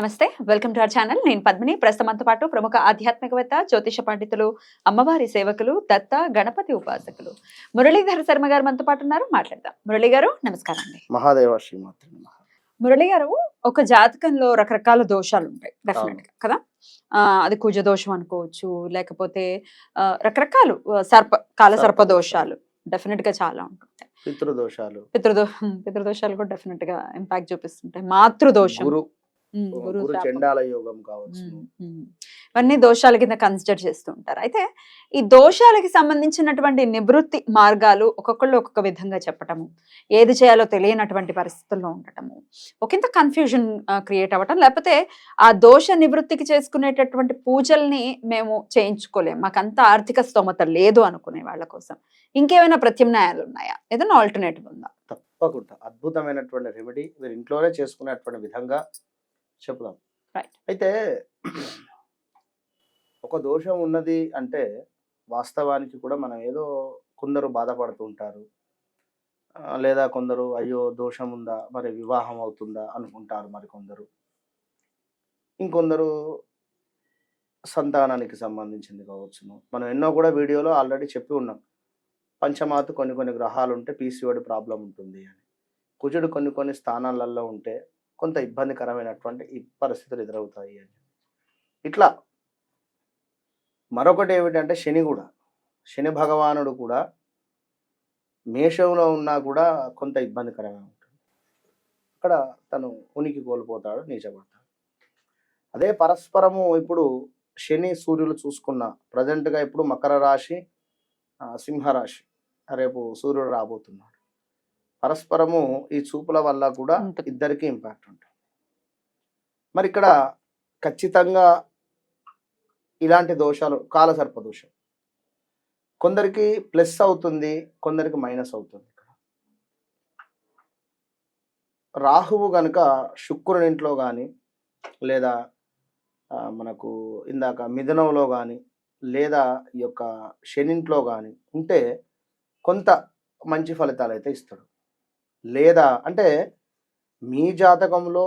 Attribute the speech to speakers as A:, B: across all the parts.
A: నమస్తే welcome to our channel. నేను పద్మిని. ప్రస్తుతంతో పాటు ప్రముఖ ఆధ్యాత్మికవేత్త జ్యోతిష పండితులు అమ్మవారి సేవకులు దత్త గణపతి ఉపాసకులు మురళీధర శర్మ గారు మనతో పాటు ఉన్నారు. మాట్లాడదాం. మురళి గారు నమస్కారం అండి.
B: మహాదేవ.
A: మురళి గారు ఒక జాతకంలో రకరకాల దోషాలు ఉంటాయి డెఫినెట్గా కదా? అది కుజ దోషం అనుకోవచ్చు లేకపోతే రకరకాలు సర్ప కాల సర్ప
B: సర్ప
A: దోషాలు. డెఫినెట్గా చాలా ఉంటుంటాయి.
B: పితృదోషాలు.
A: పితృదో పితృదోషాలు కూడా డెఫినెట్గా ఇంపాక్ట్ చూపిస్తుంటాయి. మాతృదోషం.
B: గురు. చండాల యోగం కావచ్చు.
A: ఇవన్నీ దోషాల కింద కన్సిడర్ చేస్తూ ఉంటారు అయితే ఈ దోషాలకి సంబంధించినటువంటి నివృత్తి మార్గాలు ఒక్కొక్కళ్ళు ఒక్కొక్క విధంగా చెప్పటము ఏది చేయాలో తెలియనటువంటి పరిస్థితుల్లో ఉండటము ఒకంత కన్ఫ్యూజన్ క్రియేట్ అవ్వటం లేకపోతే ఆ దోష నివృత్తికి చేసుకునేటటువంటి పూజల్ని మేము చేయించుకోలేం మాకంత ఆర్థిక స్తోమత లేదు అనుకునే వాళ్ళ కోసం. ఇంకేమైనా ప్రత్యామ్నాయాలు ఉన్నాయా? ఏదైనా ఆల్టర్నేటివ్ ఉందా?
B: తప్పకుండా. అద్భుతమైనటువంటి రెమెడీ మీరు ఇంట్లోనే చేసుకునేటువంటి విధంగా చెప్దాం
A: Right.
B: అయితే ఒక దోషం ఉన్నది అంటే వాస్తవానికి కూడా మనం ఏదో కొందరు బాధపడుతూ ఉంటారు. లేదా కొందరు అయ్యో దోషం ఉందా మరి వివాహం అవుతుందా అనుకుంటారు మరి కొందరు. ఇంకొందరు సంతానానికి సంబంధించింది కావచ్చును. మనం ఎన్నో కూడా వీడియోలో ఆల్రెడీ చెప్పి ఉన్నాం. పంచమాతు కొన్ని కొన్ని గ్రహాలు ఉంటే పీసీఓడి ప్రాబ్లం ఉంటుంది అని. కుజుడు కొన్ని కొన్ని స్థానాలలో ఉంటే కొంత ఇబ్బందికరమైనటువంటి ఈ పరిస్థితులు ఎదురవుతాయి అని ఇట్లా మరొకటి ఏమిటంటే శని కూడా శని భగవానుడు కూడా మేషంలో ఉన్నా కూడా కొంత ఇబ్బందికరంగా ఉంటుంది. అక్కడ తను ఉనికి కోల్పోతాడు నీచబడతాడు అదే పరస్పరము ఇప్పుడు శని సూర్యులు చూసుకున్న ప్రజెంట్గా ఇప్పుడు మకర రాశి సింహరాశి రేపు సూర్యుడు రాబోతున్నాడు. పరస్పరము ఈ చూపుల వల్ల కూడా. ఇద్దరికి ఇంపాక్ట్ ఉంటుంది. మరి ఇక్కడ ఖచ్చితంగా ఇలాంటి దోషాలు కాలసర్ప దోషం. కొందరికి ప్లస్ అవుతుంది కొందరికి మైనస్ అవుతుంది ఇక్కడ. రాహువు గనుక శుక్రుని ఇంట్లో కానీ లేదా మనకు ఇందాక మిథునంలో కానీ లేదా ఈ యొక్క శనింట్లో కానీ ఉంటే కొంత మంచి ఫలితాలు అయితే ఇస్తాడు. లేదా అంటే మీ జాతకంలో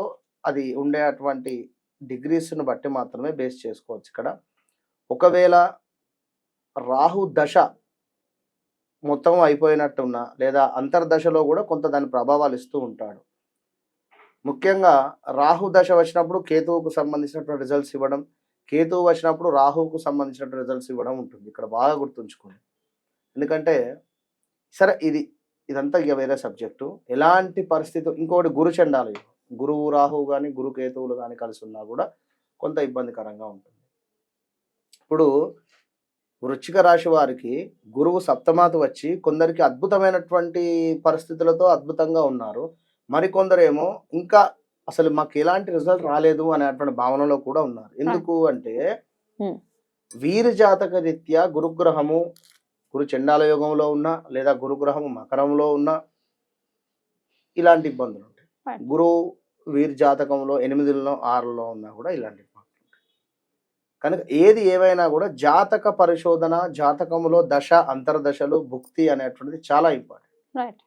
B: అది ఉండేటువంటి డిగ్రీస్ను బట్టి మాత్రమే బేస్ చేసుకోవచ్చు ఇక్కడ. ఒకవేళ రాహు దశ మొత్తం అయిపోయినట్టున్నా లేదా అంతర్దశలో కూడా కొంత దాని ప్రభావాలు ఇస్తూ ఉంటాడు. ముఖ్యంగా రాహు దశ వచ్చినప్పుడు కేతువుకు సంబంధించినటువంటి రిజల్ట్స్ ఇవ్వడం కేతువు వచ్చినప్పుడు రాహువుకు సంబంధించినటువంటి రిజల్ట్స్ ఇవ్వడం ఉంటుంది. ఇక్కడ బాగా గుర్తుంచుకోండి. ఎందుకంటే సరే ఇది ఇదంతా ఇక వేరే సబ్జెక్టు. ఎలాంటి పరిస్థితి ఇంకొకటి గురు చండాలి. గురువు రాహువు కానీ గురు కేతువులు కానీ కలిసి ఉన్నా కూడా కొంత ఇబ్బందికరంగా ఉంటుంది. ఇప్పుడు వృశ్చిక రాశి వారికి గురువు సప్తమాత వచ్చి కొందరికి అద్భుతమైనటువంటి పరిస్థితులతో అద్భుతంగా ఉన్నారు. మరికొందరేమో ఇంకా అసలు మాకు ఎలాంటి రిజల్ట్ రాలేదు అనేటువంటి భావనలో కూడా ఉన్నారు. ఎందుకు అంటే. వీరి జాతక రీత్యా గురుగ్రహము గురు చండాల యోగంలో ఉన్నా లేదా గురుగ్రహము మకరంలో ఉన్నా ఇలాంటి ఇబ్బందులు ఉంటాయి. గురువు వీరి జాతకంలో ఎనిమిదిలో ఆరులో ఉన్నా కూడా ఇలాంటి ఇబ్బందులు ఉంటాయి. కనుక ఏది ఏమైనా కూడా జాతక పరిశోధన జాతకంలో దశ అంతర్దశలు భుక్తి అనేటువంటిది చాలా ఇంపార్టెంట్.
A: రైట్.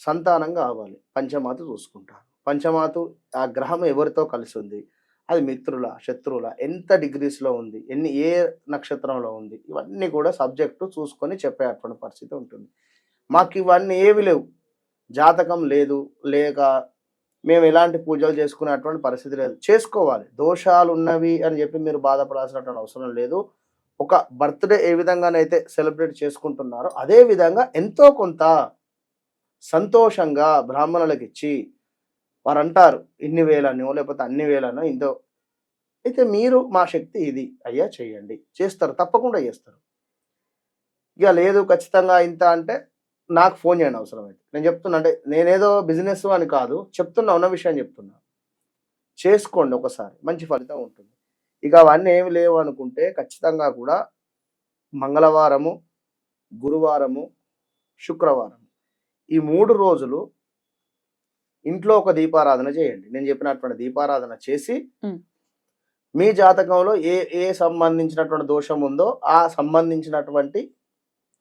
B: సంతానం కావాలి పంచమాత చూసుకుంటారు. పంచమాతు ఆ గ్రహం ఎవరితో కలిసి ఉంది? అది మిత్రుల శత్రువుల ఎంత డిగ్రీస్లో ఉంది ఎన్ని ఏ నక్షత్రంలో ఉంది ఇవన్నీ కూడా సబ్జెక్టు చూసుకొని చెప్పేటువంటి పరిస్థితి ఉంటుంది. మాకు ఇవన్నీ ఏవి లేవు. జాతకం లేదు లేక మేము ఎలాంటి పూజలు చేసుకునేటువంటి పరిస్థితి లేదు. చేసుకోవాలి. దోషాలు ఉన్నవి అని చెప్పి మీరు బాధపడాల్సినటువంటి అవసరం లేదు. ఒక బర్త్డే ఏ విధంగానైతే సెలబ్రేట్ చేసుకుంటున్నారో అదే విధంగా ఎంతో కొంత సంతోషంగా బ్రాహ్మణులకు ఇచ్చి వారు అంటారు ఇన్ని వేలనో లేకపోతే అన్ని వేలనో ఇంతో. అయితే మీరు మా శక్తి ఇది అయ్యా చేయండి. చేస్తారు తప్పకుండా చేస్తారు. ఇక లేదు ఖచ్చితంగా ఇంత అంటే నాకు ఫోన్ చేయండి అవసరం అయితే నేను చెప్తున్నా అంటే నేనేదో బిజినెస్ అని కాదు చెప్తున్నా ఉన్న విషయం చెప్తున్నా. చేసుకోండి ఒకసారి మంచి ఫలితం ఉంటుంది. ఇక అవన్నీ ఏమి లేవు అనుకుంటే ఖచ్చితంగా కూడా మంగళవారము గురువారము శుక్రవారం ఈ మూడు రోజులు ఇంట్లో ఒక దీపారాధన చేయండి. నేను చెప్పినటువంటి దీపారాధన చేసి. మీ జాతకంలో ఏ ఏ సంబంధించినటువంటి దోషం ఉందో ఆ సంబంధించినటువంటి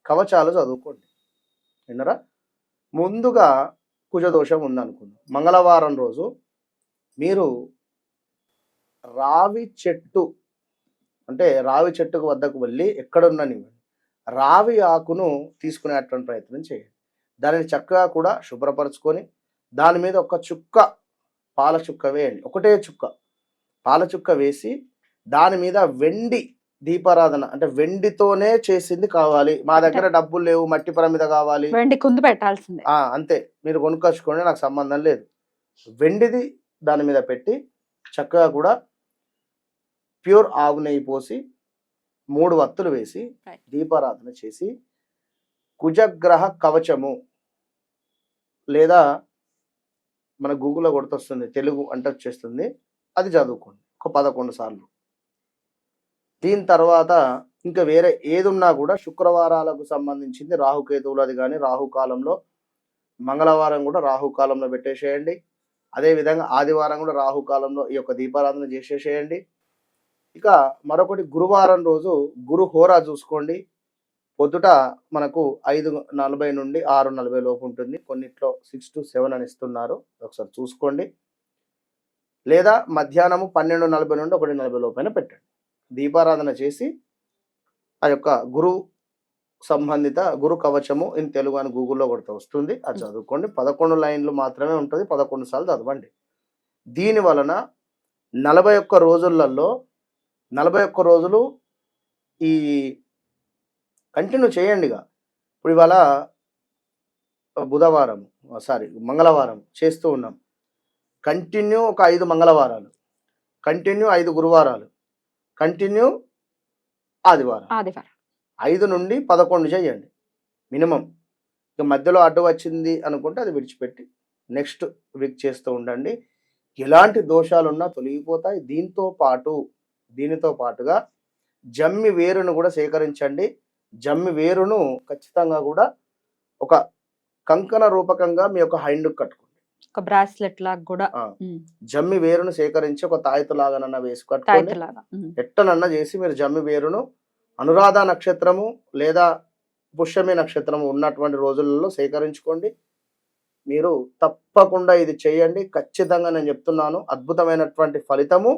B: కవచాలు చదువుకోండి. విన్నరా? ముందుగా కుజదోషం ఉందనుకుందాం. మంగళవారం రోజు మీరు రావి చెట్టు అంటే రావి చెట్టుకు వద్దకు వెళ్ళి ఎక్కడున్ననివ్వండి. రావి ఆకును తీసుకునేటువంటి ప్రయత్నం చేయండి. దానిని చక్కగా కూడా శుభ్రపరచుకొని దాని మీద ఒక చుక్క పాల చుక్క వేయండి. ఒకటే చుక్క. పాల చుక్క వేసి దాని మీద వెండి దీపారాధన అంటే వెండితోనే చేసింది కావాలి. మా దగ్గర డబ్బులు లేవు మట్టి పర మీద కావాలి.
A: వెండి కుందు పెట్టాల్సిందే.
B: అంతే. మీరు కొనుక్కొచ్చుకోండి నాకు సంబంధం లేదు. వెండిది దాని మీద పెట్టి చక్కగా కూడా ప్యూర్ ఆవు నెయ్యి పోసి మూడు వత్తులు వేసి. దీపారాధన చేసి కుజగ్రహ కవచము లేదా మన గూగుల్లో కొడుతొస్తుంది తెలుగు అంటే వచ్చేస్తుంది అది చదువుకోండి ఒక పదకొండు సార్లు. దీని తర్వాత ఇంకా వేరే ఏది ఉన్నా కూడా శుక్రవారాలకు సంబంధించింది రాహుకేతువులది కానీ రాహుకాలంలో మంగళవారం కూడా రాహుకాలంలో పెట్టేసేయండి. అదేవిధంగా ఆదివారం కూడా రాహుకాలంలో ఈ యొక్క దీపారాధన చేసేసేయండి. ఇక మరొకటి గురువారం రోజు గురు హోరా చూసుకోండి. పొద్దుట మనకు ఐదు నలభై నుండి ఆరు నలభై లోపు ఉంటుంది. కొన్నిట్లో సిక్స్ టు సెవెన్ అని ఇస్తున్నారు. ఒకసారి చూసుకోండి. లేదా మధ్యాహ్నము పన్నెండు నలభై నుండి ఒకటి నలభై లోపైన పెట్టండి. దీపారాధన చేసి ఆ యొక్క గురు సంబంధిత గురు కవచము ఇన్ తెలుగు అని గూగుల్లో కొడితే వస్తుంది. అది చదువుకోండి. పదకొండు లైన్లు మాత్రమే ఉంటుంది. పదకొండు సార్లు చదవండి. దీని వలన నలభై ఒక్క రోజులలో నలభై ఒక్క రోజులు ఈ కంటిన్యూ చేయండి ఇక ఇప్పుడు ఇవాళ బుధవారం సారీ మంగళవారం చేస్తూ ఉన్నాం. కంటిన్యూ ఒక ఐదు మంగళవారాలు. కంటిన్యూ ఐదు గురువారాలు. కంటిన్యూ ఆదివారం.
A: ఆదివారం.
B: ఐదు నుండి పదకొండు చేయండి. మినిమం. ఇక మధ్యలో అడ్డు వచ్చింది అనుకుంటే అది విడిచిపెట్టి నెక్స్ట్ వీక్ చేస్తూ ఉండండి. ఎలాంటి దోషాలున్నా తొలగిపోతాయి. దీంతో పాటు దీనితో పాటుగా జమ్మి వేరును కూడా సేకరించండి. జమ్మి వేరును ఖచ్చితంగా కూడా ఒక కంకణ రూపకంగా మీ యొక్క హైండ్ కట్టుకోండి.
A: ఒక బ్రాస్లెట్ లాగా కూడా.
B: జమ్మి వేరును సేకరించి ఒక తాయితు లాగానన్నా వేసి కట్టుకోండి
A: లాగా.
B: ఎట్టనన్నా చేసి మీరు జమ్మి వేరును అనురాధ నక్షత్రము లేదా పుష్యమి నక్షత్రము ఉన్నటువంటి రోజులలో సేకరించుకోండి. మీరు తప్పకుండా ఇది చేయండి. ఖచ్చితంగా నేను చెప్తున్నాను అద్భుతమైనటువంటి ఫలితము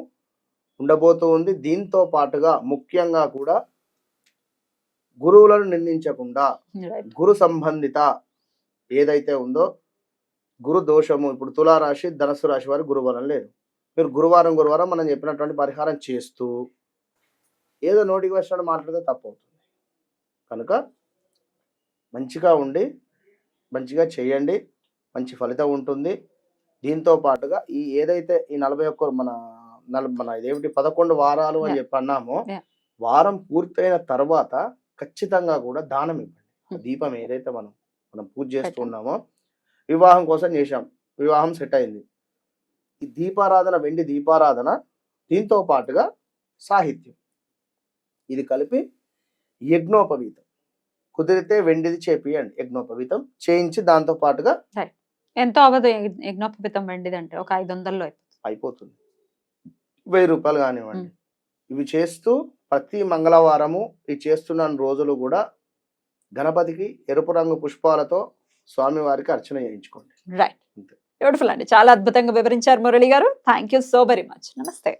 B: ఉండబోతూ ఉంది. దీంతో పాటుగా ముఖ్యంగా కూడా గురువులను నిందించకుండా. గురు సంబంధిత ఏదైతే ఉందో గురు దోషము ఇప్పుడు తులారాశి ధనస్సు రాశి వారి గురుబలం లేదు మీరు గురువారం గురువారం మనం చెప్పినటువంటి పరిహారం చేస్తూ ఏదో నోటికి వచ్చినట్టు మాట్లాడితే తప్పు అవుతుంది కనుక మంచిగా ఉండి మంచిగా చేయండి మంచి ఫలితం ఉంటుంది దీంతో పాటుగా ఈ ఏదైతే ఈ నలభై ఒక్క మన నల మన ఇదేమిటి పదకొండు వారాలు అని. చెప్పి అన్నామో. వారం పూర్తయిన తర్వాత ఖచ్చితంగా కూడా దానం ఇవ్వండి. దీపం ఏదైతే మనం మనం పూజ చేస్తూ
A: పెట్టండి.
B: ఉన్నామో వివాహం కోసం చేశాం. వివాహం సెట్ అయింది. ఈ దీపారాధన వెండి దీపారాధన దీంతో పాటుగా సాహిత్యం. ఇది కలిపి యజ్ఞోపవీతం. కుదిరితే వెండిది చేపియండి. యజ్ఞోపవీతం చేయించి దాంతో పాటుగా
A: ఎంతో అవ్వదు యజ్ఞ- యజ్ఞోపవితం వెండిది అంటే ఒక ఐదు వందల్లో. అయిపోతుంది.
B: వెయ్యి రూపాయలు కానివ్వండి. ఇవి చేస్తూ ప్రతి మంగళవారము ఈ చేస్తున్న రోజులు కూడా గణపతికి ఎరుపు రంగు పుష్పాలతో స్వామివారికి అర్చన చేయించుకోండి.
A: రైట్. బ్యూటిఫుల్ అండి. చాలా అద్భుతంగా వివరించారు మురళి గారు. Thank you so very much నమస్తే